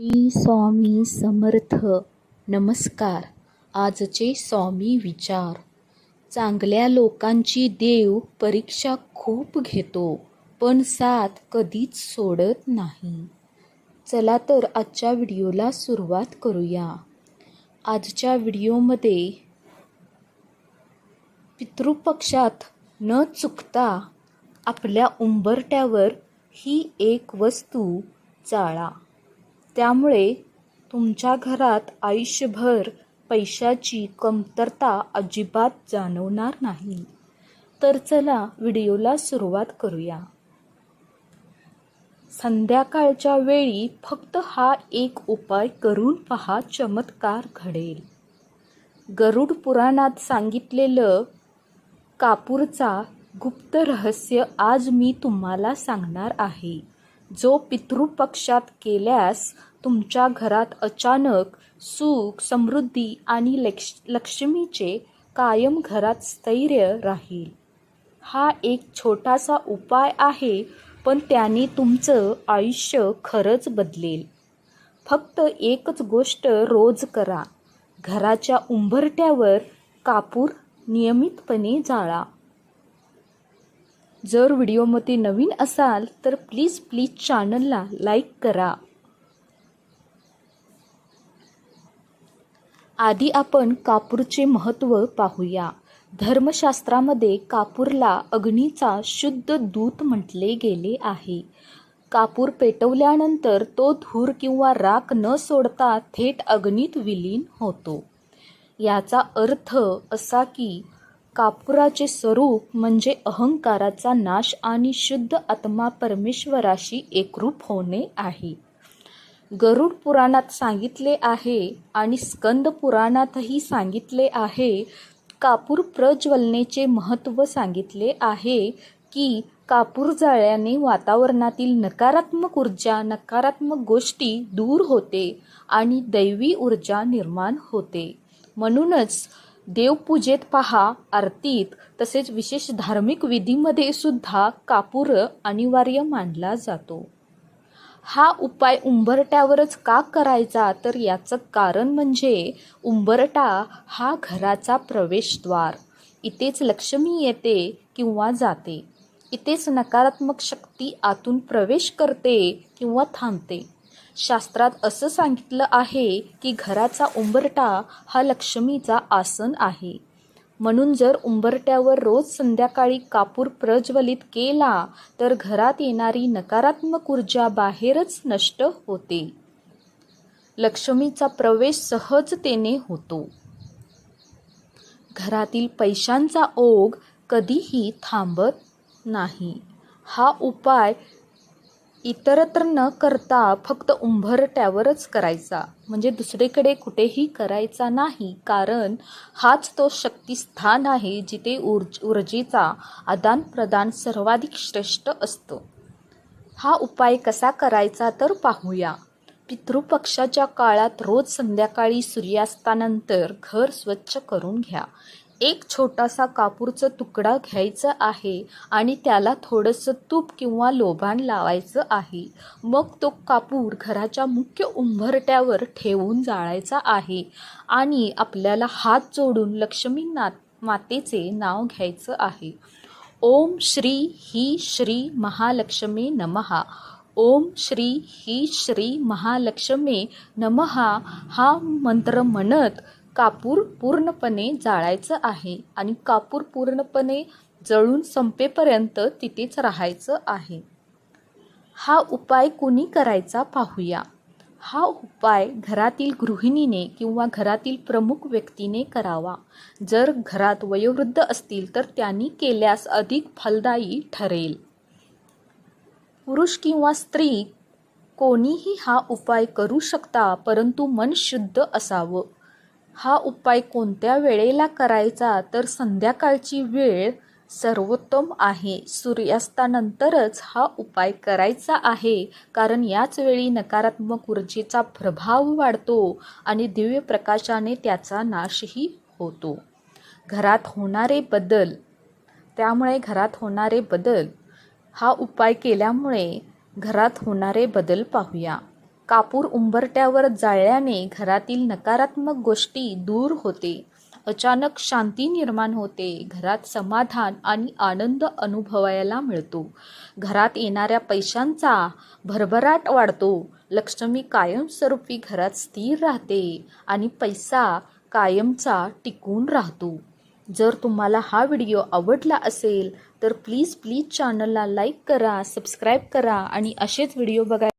श्री स्वामी समर्थ. नमस्कार. आजचे स्वामी विचार. चांगल्या लोकांची देव परीक्षा खूप घेतो पण साथ कधीच सोडत नाही. चला तर आजच्या व्हिडिओला सुरुवात करूया. आजच्या व्हिडिओमध्ये पितृपक्षात न चुकता आपल्या उंबरट्यावर ही एक वस्तू चाळा. त्यामुळे तुमच्या घरात आयुष्यभर पैशाची कमतरता अजिबात जाणवणार नाही. तर चला व्हिडिओला सुरुवात करूया. संध्याकाळच्या वेळी फक्त हा एक उपाय करून पहा चमत्कार घडेल. गरुड पुराणात सांगितलेलं कापूरचा गुप्त रहस्य आज मी तुम्हाला सांगणार आहे. जो पितृपक्षात केल्यास तुमच्या घरात अचानक सुख समृद्धी आणि लक्ष लक्ष्मीचे कायम घरात स्थैर्य राहील. हा एक छोटासा उपाय आहे पण त्याने तुमचं आयुष्य खरंच बदलेल. फक्त एकच गोष्ट रोज करा. घराच्या उंबरट्यावर कापूर नियमितपणे जाळा. जर व्हिडिओमध्ये नवीन असाल तर प्लीज प्लीज चॅनलला लाईक करा. आधी आपण कापूरचे महत्त्व पाहूया. धर्मशास्त्रामध्ये कापूरला अग्नीचा शुद्ध दूत म्हटले गेले आहे. कापूर पेटवल्यानंतर तो धूर किंवा राख न सोडता थेट अग्नीत विलीन होतो. याचा अर्थ असा की कापुराचे स्वरूप म्हणजे अहंकाराचा नाश आणि शुद्ध आत्मा परमेश्वराशी एकरूप होणे आहे. गरुड पुराणात सांगितले आहे आणि स्कंद पुराणातही सांगितले आहे. कापूर प्रज्वलनेचे महत्त्व सांगितले आहे की कापूर जाळ्याने वातावरणातील नकारात्मक ऊर्जा नकारात्मक गोष्टी दूर होते आणि दैवी ऊर्जा निर्माण होते. म्हणूनच देवपूजेत पहा आरतीत तसेच विशेष धार्मिक विधीमध्ये सुद्धा कापूर अनिवार्य मानला जातो. हा उपाय उंबरट्यावरच का करायचा? तर याचं कारण म्हणजे उंबरटा हा घराचा प्रवेशद्वार. इथेच लक्ष्मी येते किंवा जाते. इथेच नकारात्मक शक्ती आतून प्रवेश करते किंवा थांबते. शास्त्रात असं सांगितलं आहे की घराचा उंबरटा हा लक्ष्मीचा आसन आहे. म्हणून जर उंबरट्यावर रोज संध्याकाळी कापूर प्रज्वलित केला तर घरात येणारी नकारात्मक ऊर्जा बाहेरच नष्ट होते. लक्ष्मीचा प्रवेश सहजतेने होतो. घरातील पैशांचा ओघ कधीही थांबत नाही. हा उपाय इतरत्र न करता फक्त उंबरट्यावरच करायचा. म्हणजे दुसरीकडे कुठेही करायचा नाही. कारण हाच तो शक्तिस्थान आहे जिथे ऊर्ज ऊर्जेचा आदानप्रदान सर्वाधिक श्रेष्ठ असतो. हा उपाय कसा करायचा तर पाहूया. पितृपक्षाच्या काळात रोज संध्याकाळी सूर्यास्तानंतर घर स्वच्छ करून घ्या. एक छोटासा कापूरचा तुकडा घ्यायचा आहे आणि त्याला थोडंसं तूप किंवा लोभान लावायचं आहे. मग तो कापूर घराच्या मुख्य उंबरट्यावर ठेवून जाळायचा आहे आणि आपल्याला हात जोडून लक्ष्मी नात मातेचे नाव घ्यायचं आहे. ओम श्री ही श्री महालक्ष्मी नमहा ओम श्री ही श्री महालक्ष्मी नमहा हा मंत्र म्हणत कापूर पूर्णपणे जाळायचं आहे आणि कापूर पूर्णपणे जळून संपेपर्यंत तिथेच राहायचं आहे. हा उपाय कुणी करायचा पाहूया. हा उपाय घरातील गृहिणीने किंवा घरातील प्रमुख व्यक्तीने करावा. जर घरात वयोवृद्ध असतील तर त्यांनी केल्यास अधिक फलदायी ठरेल. पुरुष किंवा स्त्री कोणीही हा उपाय करू शकता परंतु मन शुद्ध असावं. हा उपाय कोणत्या वेळेला करायचा तर संध्याकाळची वेळ सर्वोत्तम आहे. सूर्यास्तानंतरच हा उपाय करायचा आहे कारण याच वेळी नकारात्मक ऊर्जेचा प्रभाव वाढतो आणि दिव्य प्रकाशाने त्याचा नाशही होतो. घरात होणारे बदल त्यामुळे घरात होणारे बदल हा उपाय केल्यामुळे घरात होणारे बदल पाहूया. कापूर उंबरट्यावर जाळल्याने घरातील नकारात्मक गोष्टी दूर होते. अचानक शांती निर्माण होते. घरात समाधान आणि आनंद अनुभवायला मिळतो. घरात येणाऱ्या पैशांचा भरभराट वाढतो. लक्ष्मी कायमस्वरूपी घरात स्थिर राहते आणि पैसा कायमचा टिकून राहतो. जर तुम्हाला हा व्हिडिओ आवडला असेल तर प्लीज प्लीज चॅनलला लाईक करा सबस्क्राईब करा आणि असेच व्हिडिओ बघाय